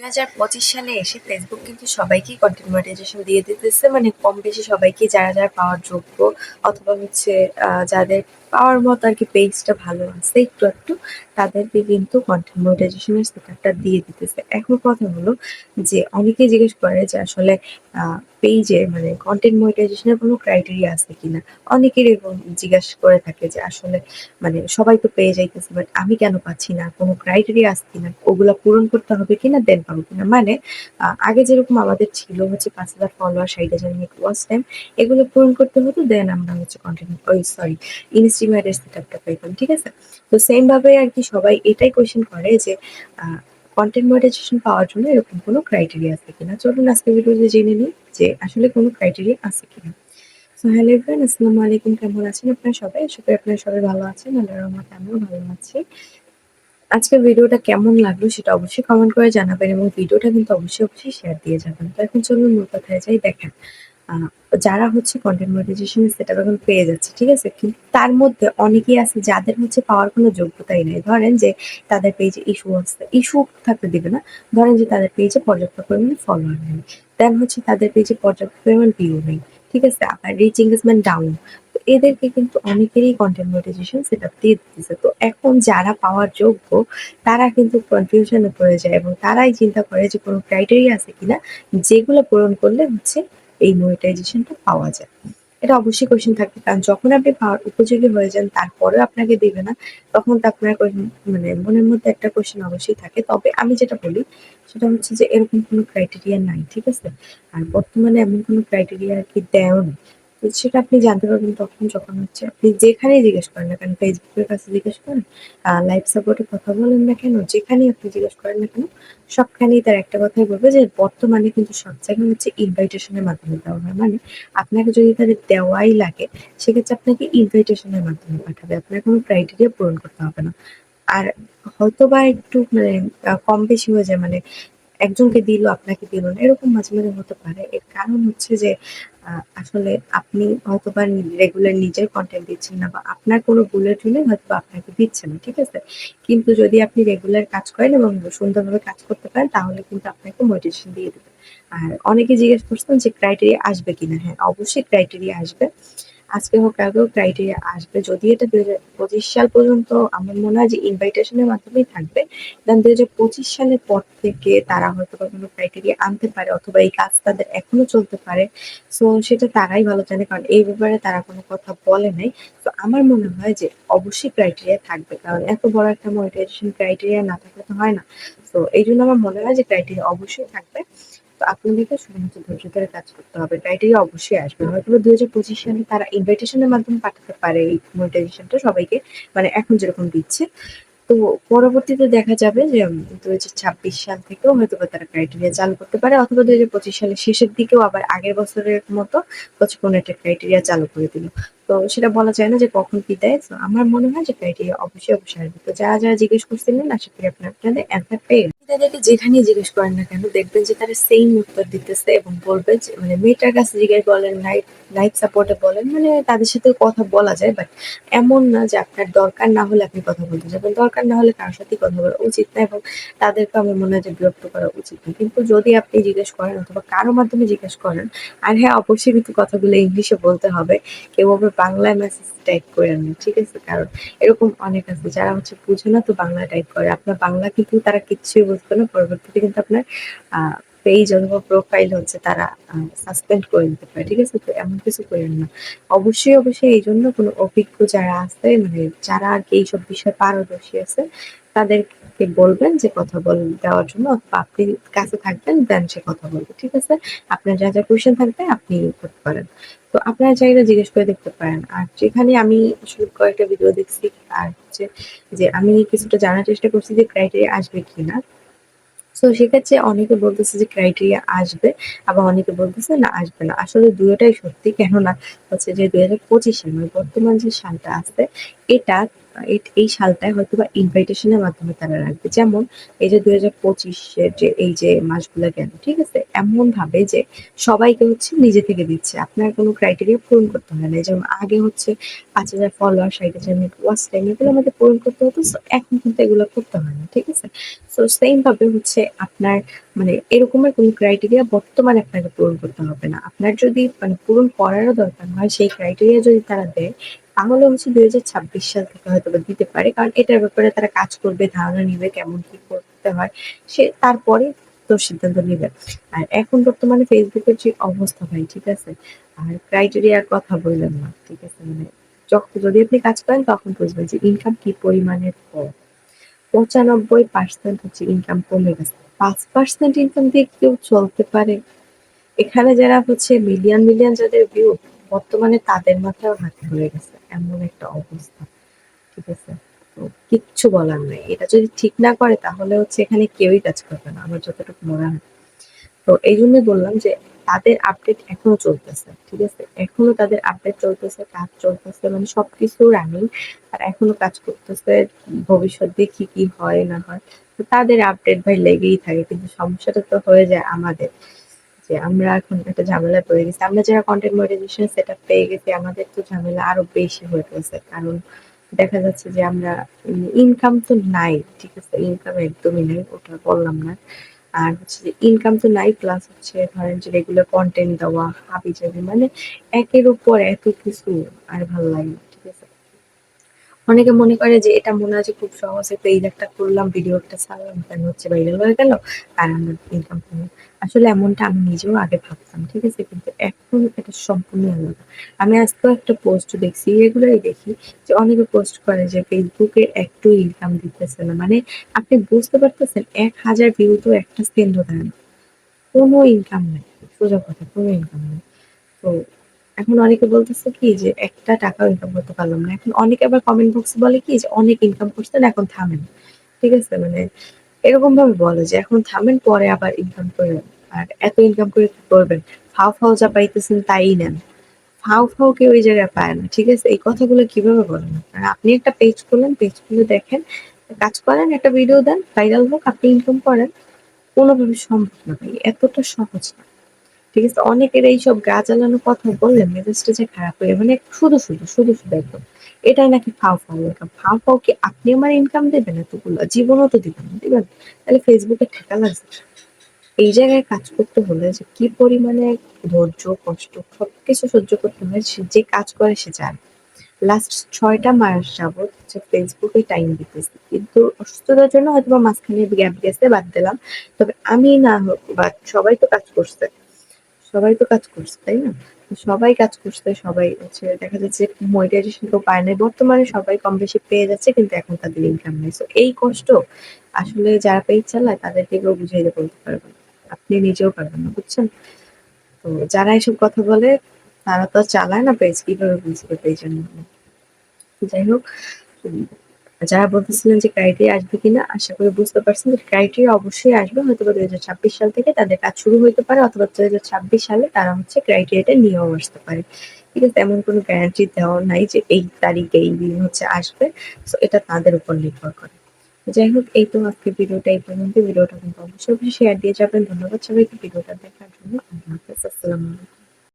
হাজার পঁচিশ সালে এসে ফেসবুক কিন্তু সবাইকেই কন্টেন্ট মনিটাইজেশন দিয়ে দিতেছে। মানে কম বেশি সবাইকে যারা যারা পাওয়ার যোগ্য অথবা হচ্ছে যাদের পাওয়ার মতো আর কি পেজটা ভালো আছে একটু একটু তাদেরকে কিন্তু কন্টেন্ট মনিটাইজেশনের সেটআপটা দিয়ে দিতেছে। এখন কথা হলো যে অনেকেই জিজ্ঞেস করে যে আসলে পেজে মানে কন্টেন্ট মনিটাইজেশনের কোনো ক্রাইটেরিয়া আছে কিনা? অনেকের এরকম জিজ্ঞাসা করে থাকে যে আসলে মানে সবাই তো পেয়ে যাইতেছে বাট আমি কেন পাচ্ছি না? কোনো ক্রাইটেরিয়া আছে কিনা? ওগুলো পূরণ করতে হবে কিনা দেন পাবো কিনা? মানে আগে যেরকম আমাদের ছিল হচ্ছে পাঁচ হাজার ফলোয়ার ষাট হাজার মিনিট ওয়াচ টাইম এগুলো পূরণ করতে হতো দেন আমরা হচ্ছে কন্টেন্ট ওই সরি ইনস্টিমেটের সেট আপটা পেতাম ঠিক আছে? তো সেম ভাবে আর কি সবাই এটাই কোয়েশ্চেন করে যে কন্টেন্ট মনিটাইজেশন পাওয়ার জন্য এরকম কোনো ক্রাইটেরিয়া আছে কিনা? চলুন আজকে ভিডিওতে জেনে নিই যে আসলে কোনো ক্রাইটেরিয়া আছে কিনা। সো হ্যালো এভরিওয়ান আসসালামু আলাইকুম। কেমন আছেন আপনারা সবাই? আশা করি আপনারা সবাই ভালো আছেন, আল্লাহর রহমতে আমিও ভালো আছি। আজকের ভিডিওটা কেমন লাগল সেটা অবশ্যই কমেন্ট করে জানাবেন এবং ভিডিওটা কিন্তু অবশ্যই অবশ্যই শেয়ার দিয়ে যাবেন। তো এখন চলুন মূল কথায় যাই, দেখেন। যারা হচ্ছে কন্টেন্ট মনিটাইজেশন সেটা এখন পেয়ে যাচ্ছে, ঠিক আছে? কিন্তু তার মধ্যে অনেকেই আছে যাদের হচ্ছে পাওয়ার কোনো যোগ্যতাই নেই। ধরেন যে তাদের পেজে ইস্যু আছে ইস্যু থাকতে দেবে না। ধরেন যে তাদের পেজে পর্যাপ্ত পরিমাণে ফলোয়ার নেই। দেন হচ্ছে তাদের পেজে পর্যাপ্ত পরিমাণ ভিউ নেই, ঠিক আছে? আবার রিচ এঙ্গেজমেন্ট ডাউন এদেরকে কিন্তু অনেকেরই কন্টেন্ট মনিটাইজেশন সেট আপ দিয়ে দিতেছে। তো এখন যারা পাওয়ার যোগ্য, তারা কিন্তু কনফিউশনে পড়ে যায় এবং তারাই চিন্তা করে যে কোনো ক্রাইটেরিয়া আছে কিনা, যেগুলো পূরণ করলে হচ্ছে এই মনিটাইজেশনটা পাওয়া যায়। এটা অবশ্যই কোয়েশ্চেন থাকবে, কারণ যখন আপনি পাওয়ার উপযোগী হয়ে যান তারপরে আপনাকে দেবে না, তখন তো আপনার মানে মনের মধ্যে একটা কোয়েশ্চেন অবশ্যই থাকে। তবে আমি যেটা বলি, সেটা হচ্ছে যে এরকম কোনো ক্রাইটেরিয়া নাই, ঠিক আছে? আর বর্তমানে এমন কোনো ক্রাইটেরিয়া আর কি দেয়ও না সেটা আপনি জানতে পারবেন তখন যখন হচ্ছে আপনি যেখানেই জিজ্ঞেস করেন না কেন, ফেসবুকের কাছে জিজ্ঞেস করেন লাইভ সাপোর্টে কথা বলেন না কেন, যেখানেই আপনি জিজ্ঞেস করেন না কেন, সবখানেই তার একটা কথাই বলবে যে বর্তমানে কিন্তু সব জায়গায় হচ্ছে ইনভাইটেশনের মাধ্যমে দেওয়া হয়। মানে আপনাকে যদি তাদের দেওয়াই লাগে, সেক্ষেত্রে আপনাকে ইনভাইটেশনের মাধ্যমে পাঠাবে। আপনার কোনো ক্রাইটেরিয়া পূরণ করতে হবে না। আর হয়তো বা একটু মানে কম বেশি হয়ে যায়। মানে একজনকে দিল, আপনাকে দিল না। এরকম মাঝে মাঝে হতে পারে। এর কারণ হচ্ছে যে আসলে আপনি হয়তো বা রেগুলার নিজের কন্টেন্ট দিচ্ছেন না বা আপনার কোনো বুলেট জন্য হয়তো আপনাকে দিচ্ছে না, ঠিক আছে? কিন্তু যদি আপনি রেগুলার কাজ করেন এবং সুন্দরভাবে কাজ করতে পারেন, তাহলে কিন্তু আপনাকে মোটিভেশন দিয়ে দেবে। আর অনেকে জিজ্ঞেস করছেন যে ক্রাইটেরিয়া আসবে কিনা? হ্যাঁ অবশ্যই ক্রাইটেরিয়া আসবে। আজকে হোক আগেও ক্রাইটেরিয়া আসবে। যদি এটা দুই পঁচিশ সাল পর্যন্ত আমার মনে হয় যে ইনভাইটেশনের মাধ্যমেই থাকবে দেন দুই হাজার পঁচিশ সালের পর থেকে তারা হয়তো বা কোনো ক্রাইটেরিয়া আনতে পারে অথবা এই কাজ তাদের এখনও চলতে পারে। সো সেটা তারাই ভালো জানে, কারণ এই ব্যাপারে তারা কোনো কথা বলে নাই। তো আমার মনে হয় যে অবশ্যই ক্রাইটেরিয়া থাকবে, কারণ এত বড় একটা মনিটাইজেশন ক্রাইটেরিয়া না থাকলে তো হয় না। তো এই জন্য আমার মনে হয় যে ক্রাইটেরিয়া অবশ্যই থাকবে। তো আপনাদেরকে শুধুমাত্র ধৈর্য ধরে কাজ করতে হবে। ক্রাইটেরিয়া অবশ্যই আসবে। হয়তো দুই হাজার পঁচিশ সালে তারা ইনভাইটেশনের মাধ্যমে পাঠাতে পারে এই মনিটাইজেশনটা সবাইকে। মানে এখন যেরকম দিচ্ছে। তো পরবর্তীতে দেখা যাবে যে দুই হাজার ছাব্বিশ সাল থেকেও হয়তো তারা ক্রাইটেরিয়া চালু করতে পারে। অথবা দুই হাজার পঁচিশ সালের শেষের দিকেও আবার আগের বছরের মতো হচ্ছে কোনো একটা ক্রাইটেরিয়া চালু করে দিল। তো সেটা বলা যায় না যে কখন কি দেয়। তো আমার মনে হয় যে ক্রাইটেরিয়া অবশ্যই অবশ্যই আসবে। তো যারা যারা জিজ্ঞেস করছিলেন, আশা করি আপনার আপনাদের অ্যান্সার পেয়ে গেছেন। তাদেরকে যেখানে জিজ্ঞেস করেন না কেন, দেখবেন যে তারা সেম উত্তর দিতেছে এবং বলবে যে মানে মেয়েটার কাছে জিজ্ঞেস বলেন লাইভ লাইভ সাপোর্টে বলেন মানে তাদের সাথে কথা বলা যায় বাট এমন না যে আপনার দরকার না হলে আপনি কথা বলতে যাবেন। দরকার না হলে কারোর সাথেই কথা বলা উচিত না এবং তাদেরকে আমার মনে হয় যে বিরক্ত করা উচিত না। কিন্তু যদি আপনি জিজ্ঞেস করেন অথবা কারও মাধ্যমে জিজ্ঞেস করেন, আর হ্যাঁ অবশ্যই কিন্তু কথাগুলো ইংলিশে বলতে হবে, কেউ আবার বাংলায় মেসেজ টাইপ করে না ঠিক আছে? কারণ এরকম অনেক আছে যারা হচ্ছে বুঝে না তো বাংলা টাইপ করে। আপনার বাংলা কিন্তু তারা কিচ্ছুই বুঝবে না, পরবর্তীতে কিন্তু আপনার পেজ অথবা প্রোফাইল হচ্ছে, তারা সাসপেন্ড করে দিতে পারে, ঠিক আছে? তো এমন কিছু করেন না। অবশ্যই অবশ্যই এই জন্য কোনো অভিজ্ঞ যারা আছে মানে যারা আর কি এইসব বিষয়ে পারদর্শী আছে, তাদেরকে বলবেন যে কথা বল, দেওয়ার জন্য, অথবা আপনি কাছে থাকবেন, দেন সে কথা বলবে, ঠিক আছে? আপনার যা যা কোয়েশ্চেন থাকবে, আপনি করতে পারেন। তো আপনারা চাইলে জিজ্ঞেস করে দেখতে পারেন। আর যেখানে আমি আসলে কয়েকটা ভিডিও দেখছি, আর হচ্ছে যে আমি কিছুটা জানার চেষ্টা করছি যে ক্রাইটেরিয়া আসবে কিনা। তো সেক্ষেত্রে অনেকে বলতেছে যে ক্রাইটেরিয়া আসবে, আবার অনেকে বলতেছে না, আসবে না। আসলে দুটোটাই সত্যি। কেননা হচ্ছে যে দুই হাজার পঁচিশ সাল মানে বর্তমান যে সালটা আসবে এটা এই সালটায় হয়তোবা ইনভাইটেশনের মাধ্যমে তারা রাখবে। যেমন এই যে ২০২৫ এর যে এই যে মাসগুলা গেল, ঠিক আছে? এমন ভাবে যে সবাইকে হচ্ছে নিজে থেকে দিচ্ছে। আপনার কোনো ক্রাইটেরিয়া পূরণ করতে হয় না। যেমন আগে হচ্ছে ৫,০০০ ফলোয়ার, ৬০,০০০ মিনিট ওয়াচ টাইম এগুলো আমাদের পূরণ করতে হতো। এখন কিন্তু এগুলো করতে হয় না। ঠিক আছে? সো সেইম ভাবে হচ্ছে আপনার মানে এরকমের কোনো ক্রাইটেরিয়া বর্তমানে আপনাকে পূরণ করতে হবে না। আপনার যদি মানে পূরণ করারও দরকার হয় সেই ক্রাইটেরিয়া যদি তারা দেয় তাহলে হচ্ছে ২০২৬ সাল থেকে হয়তো দিতে পারে। কারণ এটার ব্যাপারে তারা কাজ করবে, ধারণা নিবে কেমন কি করতে হয়। সে তারপরে তো সিদ্ধান্ত নেবে আর এখন বর্তমানে ফেসবুকের যে অবস্থা ভাই, ঠিক আছে? আর ক্রাইটেরিয়ার কথা বইলেন না। ঠিক আছে? মানে যখ যদি আপনি কাজ করেন তখন বুঝবেন যে ইনকাম কি পরিমাণে কম। ৯৫% হচ্ছে ইনকাম কমে গেছে। পাঁচ পার্সেন্ট ইনকাম দিয়ে কেউ চলতে পারে? এখানে যারা হচ্ছে মিলিয়ন, মিলিয়ন যাদের ভিউ বর্তমানে তাদের মাথায় হাত হয়ে গেছে। এমন একটা অবস্থা। ঠিক আছে? তো কিচ্ছু বলার নাই। এটা যদি ঠিক না করে তাহলে হচ্ছে এখানে কেউই কাজ করবে না। আমার যতটুকু মনে হয়। তো এইজন্যই বললাম যে তাদের আপডেট এখনও চলতেছে। ঠিক আছে? এখনও তাদের আপডেট চলতেছে, কাজ চলতেছে মানে সবকিছু রানিং। আর এখনও কাজ করতেছে। ভবিষ্যৎ দেখি কি হয় না হয়। তো তাদের আপডেট ভাই লেগেই থাকে। কিন্তু সমস্যাটা তো হয়ে যায় আমাদের। যে আমরা এখন একটা ঝামেলায় পড়ে গেছি। আমরা যারা কনটেন্ট মনিটাইজেশন সেটআপ পেয়ে গেছি আমাদের তো ঝামেলা আরও বেশি হয়ে গেছে। কারণ দেখা যাচ্ছে যে আমরা ইনকাম তো নাই। ঠিক আছে? ইনকাম একদমই নাই। ওটা বললাম না। আর হচ্ছে যে ইনকাম তো নাই প্লাস হচ্ছে ধরেন যে রেগুলার কনটেন্ট দেওয়া, হাবিজাবি মানে একের উপর এত কিছু আর ভালো লাগে না। ঠিক আছে? অনেকে মনে করে যে এটা মনে হয় খুব সহজ এই একটা করলাম, ভিডিও একটা ছাড়লাম, দেন হচ্ছে ভাইরাল হয়ে গেল। আর আমার ইনকাম। আসলে এমনটা আমি নিজেও আগে ভাবতাম। ঠিক আছে? কিন্তু এখন এটা সম্পূর্ণ আলাদা। আমি আজকেও একটা পোস্ট দেখছি, রেগুলারই দেখি যে অনেকে পোস্ট করে যে ফেসবুকে একটু ইনকাম দিতেছে না। মানে আপনি বুঝতে পারতেছেন ১,০০০ ভিউ তো একটা সেন্টও দেয় না। কোনো ইনকাম নেই সোজা কথা কোনো ইনকাম নাই। তো এখন অনেকে বলতেছে কি যে একটা টাকাও ইনকাম করতে পারলাম না। এখন অনেকে আবার কমেন্ট বক্সে বলে কি যে অনেক ইনকাম করছেন এখন থামেন। ঠিক আছে? মানে এরকম ভাবে বলে যে এখন থামেন পরে আবার ইনকাম কইরেন। আর এত ইনকাম করে কি করবেন? ফাও, ফাও যা পাইতেছেন তাই নেন। ফাও, ফাও কেউ ওই জায়গায় পায় না। ঠিক আছে? এই কথাগুলো কীভাবে বলেন আপনারা? আপনি একটা পেজ খুললেন, পেজ খুলে দেখেন, কাজ করেন, একটা ভিডিও দেন, ভাইরাল হোক, আপনি ইনকাম করেন। কোনোভাবে সম্ভব না ভাই। এতটা সহজ না। ঠিক আছে? অনেকের এইসব গা জ্বালানো কথা বললে মেজাজটা যে খারাপ হয়ে মানে শুধু, শুধু, শুধু, শুধু একদম। এটাই নাকি ফাও, ফাও ইনকাম। ফাও, ফাও কি আপনি আমার ইনকাম দিবেন এতগুলো? জীবনেও তো দিবেন না। দিবেন? তাহলে এ ঠেকা লাগছে। এই জায়গায় কাজ করতে হলে যে কি পরিমাণে ধৈর্য, কষ্ট সবকিছু সহ্য করতে হয় সে যে কাজ করে সে জানে। লাস্ট ৬ টা মাস যাবৎ Facebook এ টাইম দিতেছি। কিন্তু অসুস্থতার জন্য হয়তো বা মাঝখানে গ্যাপ গেছে বাদ দিলাম। তবে আমি না হোক বা সবাই তো কাজ করছে। সবাই তো কাজ করছে, তাই না? সবাই কাজ করছে, সবাই হচ্ছে দেখা যাচ্ছে মনিটাইজেশন কেউ পায় নাই। বর্তমানে সবাই কম বেশি পেয়ে যাচ্ছে কিন্তু এখন তাদের ইনকাম নাই। তো এই কষ্ট আসলে যারা পেজ চালায় তাদেরকে কেউ বুঝাইতে বলতে পারবে না। আপনি নিজেও পারবেন না, বুঝছেন? তো যারা এসব কথা বলে তারা তো চালায় না পেজ, কীভাবে বুঝবে পেজের মানে? যাই হোক যারা বলতেছিলেন যে ক্রাইটেরিয়া আসবে কিনা আশা করি বুঝতে পারছেন যে ক্রাইটেরিয়া অবশ্যই আসবে হয়তো হয়তোবা ২০২৬ সাল থেকে তাদের কাজ শুরু হইতে পারে অথবা ২০২৬ সালে তারা হচ্ছে ক্রাইটেরিয়াটা নিয়েও আসতে পারে। ঠিক আছে? এমন কোনো গ্যারান্টি দেওয়া নাই যে এই তারিখে এই দিন হচ্ছে আসবে। সো এটা তাদের উপর নির্ভর করে। যাই হোক এই তো আজকের ভিডিওটা এই পর্যন্ত। ভিডিওটা কিন্তু অবশ্যই, শেয়ার দিয়ে যাবেন। ধন্যবাদ সবাইকে ভিডিওটা দেখার জন্য। আসসালামু আলাইকুম।